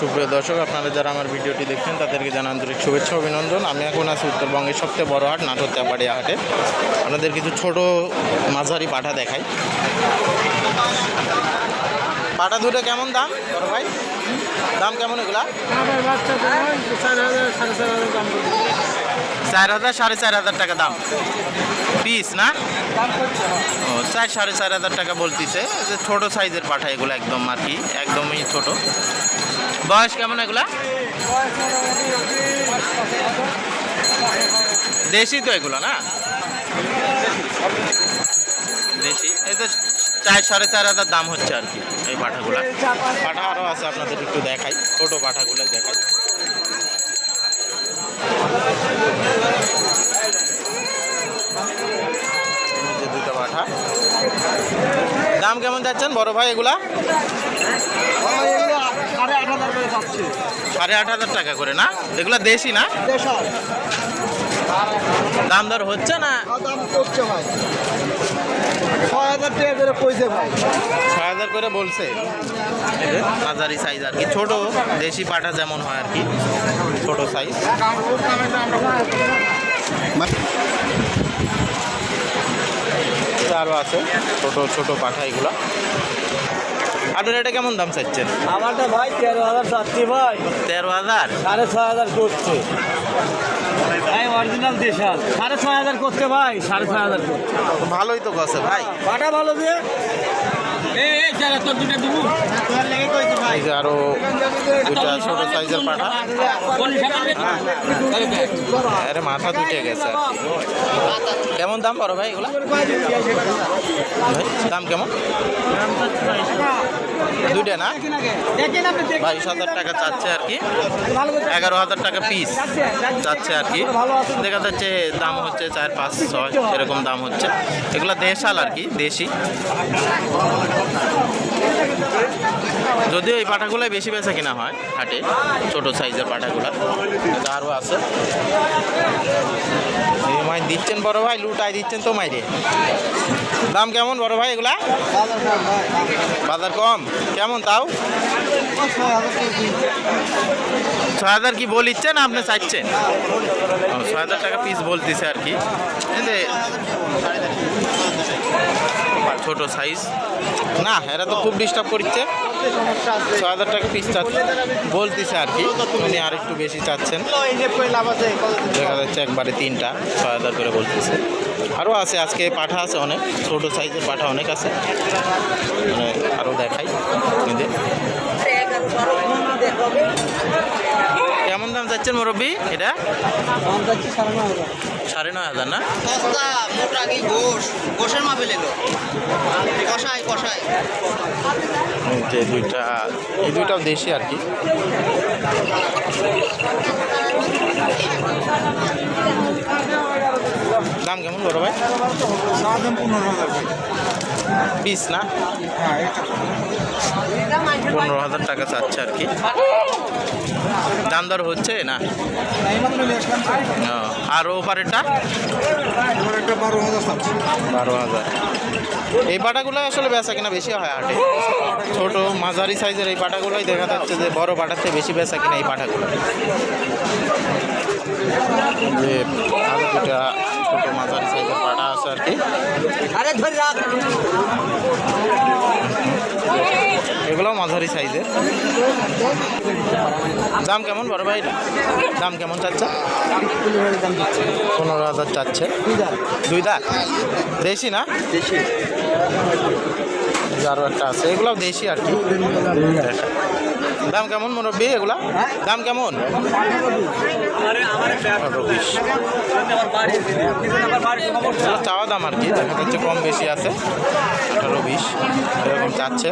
সুপ্রিয় দর্শক, আপনারা যারা আমার ভিডিওটি দেখছেন, তাদেরকে জানা আন্তরিক শুভেচ্ছা, অভিনন্দন। আমি এখন আছি উত্তরবঙ্গের সবচেয়ে বড় হাট, নাটোর চাপাড়িয়া হাটে। আপনাদের কিছু ছোট মাঝারি পাঠা দেখাই। পাঠা দুটো কেমন দাম, বড় ভাই? দাম কেমন এগুলা? চার হাজার, সাড়ে চার হাজার টাকা দাম। পিস না? ও, চার, সাড়ে চার হাজার টাকা বলতিছে। যে ছোটো সাইজের পাঠা এগুলো একদম আর কি একদমই ছোট। বয়স কেমন এগুলা? দেশি তো এগুলো, না? দেশি। এই তো চার, সাড়ে চার হাজার দাম হচ্ছে আর কি এই পাঠাগুলা। পাঠা আরও আছে আপনাদের একটু দেখাই, ছোটো পাঠাগুলো দেখাই এই যে দুটো পাঠা দাম যাচ্ছেন? বড় ভাই, এগুলা? সাড়ে আট হাজার টাকা করে, না? এগুলা দেশি, না? দাম দর হচ্ছে না? ছয় হাজার করে বলছে। মাঝারি সাইজ আর কি, ছোট, দেশি পাঠা যেমন হয় আর কি, ছোট সাইজ আরও আছে ছোট ছোট পাঠা এগুলো। আপনার এটা কেমন দাম চাইছেন আমারটা ভাই তেরো হাজার চাচ্ছি ভাই। তেরো হাজার? সাড়ে ছয় হাজার করছে। ভাই অরিজিনাল দেশাল। সাড়ে ছয় হাজার করছে ভাই সাড়ে ছয় হাজার করছে। ভালোই তো গছে ভাই। পাটা ভালো দিয়ে এই এই যারা তোর দুটো দেবো। লেগে কইছে ভাই এই যে আরও দুইটা ছোট সাইজের পাঠা। আরে মাথা দুটে গেছে কেমন দাম বড় ভাই এগুলা? দাম কেমন? দুইটা না? বাইশ হাজার টাকা চাচ্ছে আর কি। এগারো হাজার টাকা পিস চাচ্ছে আর কি। দেখা যাচ্ছে দাম হচ্ছে চার পাঁচ ছয় এরকম দাম হচ্ছে। এগুলো দেশাল আর কি দেশি। যদিও এই পাঠাগুলোই বেশি বেচা কিনা হয় হাটে ছোট সাইজের পাঠাগুলো আরও আছে। মাই দিচ্ছেন বড় ভাই লুটাই দিচ্ছেন তো মাইরে। দাম কেমন বড় ভাই এগুলা? বাজার কম? কেমন তাও? ছয় হাজার কি বলিচ্ছেন না আপনি চাইছেন? ছয় হাজার টাকা পিস বলতেছে আর কি। ছোট সাইজ না, এরা তো খুব ডিস্টার্ব করছে ছয় হাজার টাকা পিস চাচ্ছে। বলতেছে আর কি। উনি আর একটু বেশি চাচ্ছেন। দেখা যাচ্ছে একবারে তিনটা, ছয় হাজার করে বলতেছে আরও আছে আজকে পাঠা আছে অনেক ছোট সাইজের পাঠা অনেক আছে। মানে আরও দেখাই নিজে কেমন দাম যাচ্ছেন মুরব্বী এটা? সাড়ে নয় হাজার। না? সস্তা মোটা কি গোশ গোশের মাপে লেলো। কষাই কষাই। এই যে দুইটা এই দুইটাও দেশি আর কি। দাম কেমন বড় ভাই? পনেরো পিস না? পনেরো হাজার টাকা চাচ্ছে আর কি। দাম দর হচ্ছে না? ও, আর ওপারেরটা বারো হাজার। এই পাটাগুলো আসলে বেচা কিনা বেশি হয় হাটে। ছোট মাঝারি সাইজের এই পাটাগুলোই দেখা যাচ্ছে যে বড় পাটার থেকে বেশি বেচা কিনা এই পাটাগুলো যে ছোট মাঝারি সাইজের পাটা আছে আর কি। আরে ধরে রাখ। এগুলোও মাঝারি সাইজের দাম কেমন বড় ভাই? দাম কেমন চাচ্ছে? পনেরো হাজার চাচ্ছে। দুই দাঁত? দেশি না? দেশি। আরও একটা আছে এগুলো দেশি আর কি। দাম কেমন মুরব্বী এগুলা? দাম কেমন? চাওয়া দাম আর কি দেখা যাচ্ছে কম বেশি আছে। আঠারো বিশ, এরকম চাচ্ছে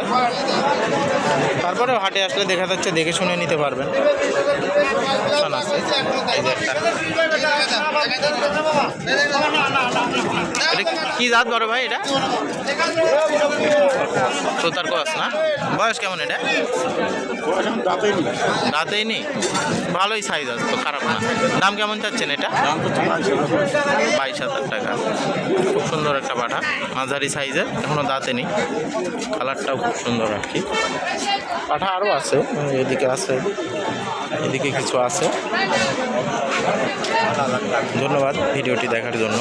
তারপরে হাটে আসলে দেখা যাচ্ছে, দেখে শুনে নিতে পারবেন। আছে কি জাত বড় ভাই এটা? তোতার কস না? বয়স কেমন এটা? রাতেই নেই। ভালোই সাইজ আছে তো খারাপ না। দাম কেমন চাচ্ছেন এটা? বাইশ হাজার টাকা। খুব সুন্দর একটা পাঠা মাঝারি সাইজের এখনও দাঁতে নেই। কালারটাও খুব সুন্দর আর কি। পাঠা আরও আছে এদিকে আছে এদিকে কিছু আছে। ধন্যবাদ ভিডিওটি দেখার জন্য।